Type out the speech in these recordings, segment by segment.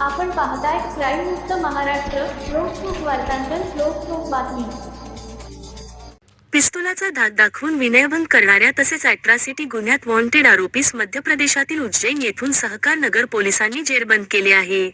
आपण पाहताय क्राईम मुक्त महाराष्ट्र लोकसुख वार्तांकन लोकसुख बातमी. पिस्तुलाचा धाक दाखवून विनयभंग करणाऱ्या तसेच अॅट्रॉसिटी गुन्ह्यात वॉन्टेड आरोपीस मध्य प्रदेशातील उज्जैन येथून सहकार नगर पोलिसांनी जेरबंद केले आहे.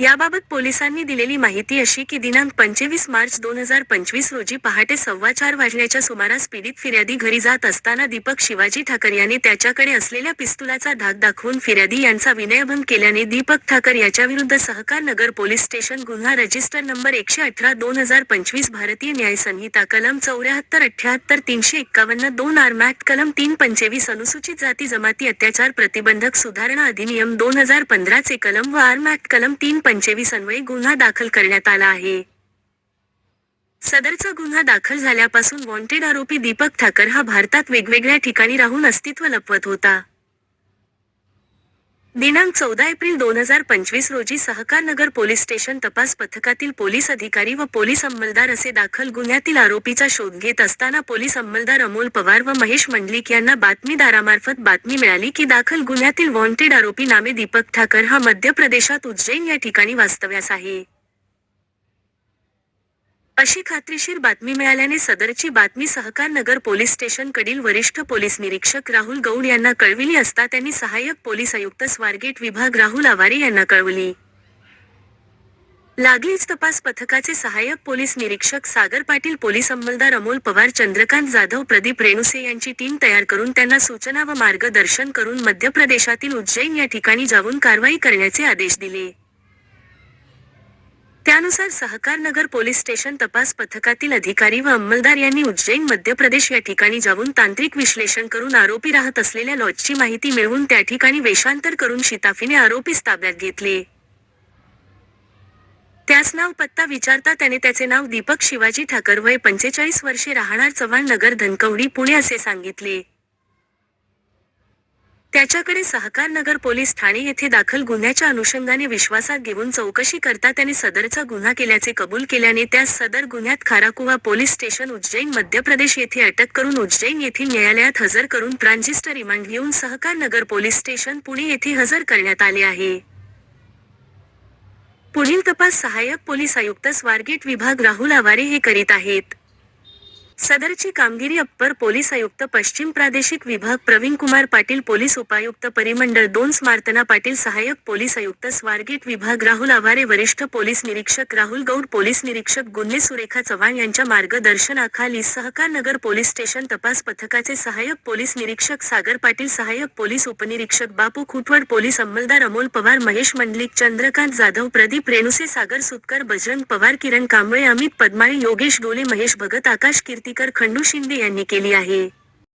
याबाबत पोलिसांनी दिलेली माहिती अशी की दिनांक पंचवीस मार्च दोन हजार पंचवीस रोजी पहाटे सव्वा चार वाजण्याच्या सुमारास पीडित फिर्यादी घरी जात असताना दीपक शिवाजी ठाकर याने त्याच्याकडे असलेल्या पिस्तुलाचा धाक दाखवून फिर्यादी यांचा विनयभंग केल्याने दीपक ठाकर याच्याविरुद्ध सहकार नगर पोलीस स्टेशन गुन्हा रजिस्टर नंबर एकशे अठरा दोन हजार पंचवीस भारतीय न्याय संहिता कलम चौऱ्याहत्तर अठ्याहत्तर तीनशे एक्कावन्न दोन आर्म कलम तीन पंचवीस अनुसूचित जाती जमाती अत्याचार प्रतिबंधक सुधारणा अधिनियम दोन हजार पंधराचे कलम व आर्म कलम तीन पंचवीस अन्वये गुन्हा दाखल करण्यात आला आहे. सदरचा गुन्हा दाखल झाल्यापासून वॉन्टेड आरोपी दीपक ठाकर हा भारतात वेगवेगळ्या ठिकाणी राहून अस्तित्व लपवत होता. दिनांक चौदा एप्रिल दोन हजार पंचवीस रोजी सहकारनगर पोलीस स्टेशन तपास पथकातील पोलीस अधिकारी व पोलीस अंमलदार असे दाखल गुन्ह्यातील आरोपीचा शोध घेत असताना पोलीस अंमलदार अमोल पवार व महेश मंडलिक यांना बातमीदारामार्फत बातमी मिळाली की दाखल गुन्ह्यातील वॉन्टेड आरोपी नामे दीपक ठाकर हा मध्य प्रदेशात उज्जैन या ठिकाणी वास्तव्यास आहे. अशी खात्रीशीर बातमी मिळाल्याने सदरची बातमी सहकार नगर पोलीस स्टेशन कडील वरिष्ठ पोलीस निरीक्षक राहुल गौड यांना कळविली असता त्यांनी सहाय्यक पोलीस आयुक्त स्वारगेट विभाग राहुल आवारे यांना कळवली. लागलीच तपास पथकाचे सहाय्यक पोलीस निरीक्षक सागर पाटील पोलीस अंमलदार अमोल पवार चंद्रकांत जाधव प्रदीप रेणुसे यांची टीम तयार करून त्यांना सूचना व मार्गदर्शन करून मध्य प्रदेशातील उज्जैन या ठिकाणी जाऊन कारवाई करण्याचे आदेश दिले. त्यानुसार सहकार नगर पोलीस स्टेशन तपास पथकातील अधिकारी व अंमलदार यांनी उज्जैन मध्य प्रदेश या ठिकाणी जाऊन तांत्रिक विश्लेषण करून आरोपी राहत असलेल्या लॉजची माहिती मिळवून त्या ठिकाणी वेषांतर करून शिताफीने आरोपीस ताब्यात घेतले. त्यास नाव पत्ता विचारता त्याने त्याचे नाव दीपक शिवाजी ठाकर वय पंचेचाळीस वर्षे राहणार चव्हाण नगर धनकवडी पुणे असे सांगितले. त्याच्याकडे सहकार नगर पोलीस ठाणे येथे दाखल गुन्ह्याच्या अनुषंगाने विश्वासात घेऊन चौकशी करता त्याने सदरचा गुन्हा केल्याचे कबूल केल्याने त्यास सदर गुन्ह्यात खाराकुवा पोलीस स्टेशन उज्जैन मध्य प्रदेश येथे अटक करून उज्जैन येथील न्यायालयात हजर करून ट्रान्झिस्टर रिमांड घेऊन सहकार नगर पोलीस स्टेशन पुणे येथे हजर करण्यात आले आहे. पुढील तपास सहाय्यक पोलीस आयुक्त स्वारगेट विभाग राहुल आवारे हे करीत आहेत. सदरची कामगिरी अप्पर पोलीस आयुक्त पश्चिम प्रादेशिक विभाग प्रवीण कुमार पाटील पोलीस उपायुक्त परिमंडळ दोन स्मार्तना पाटील सहाय्यक पोलीस आयुक्त स्वारगेट विभाग राहुल आवारे वरिष्ठ पोलीस निरीक्षक राहुल गौड पोलीस निरीक्षक गुन्हे सुरेखा चव्हाण यांच्या मार्गदर्शनाखाली सहकार नगर पोलीस स्टेशन तपास पथकाचे सहाय्यक पोलीस निरीक्षक सागर पाटील सहाय्यक पोलीस उपनिरीक्षक बापू खुटवड पोलीस अंमलदार अमोल पवार महेश मंडलिक चंद्रकांत जाधव प्रदीप रेणुसे सागर सुतकर बजरंग पवार किरण कांबळे अमित पद्माळे योगेश डोले महेश भगत आकाश कीर्ती कीर्तीकर खंडू शिंदे यांनी केली आहे.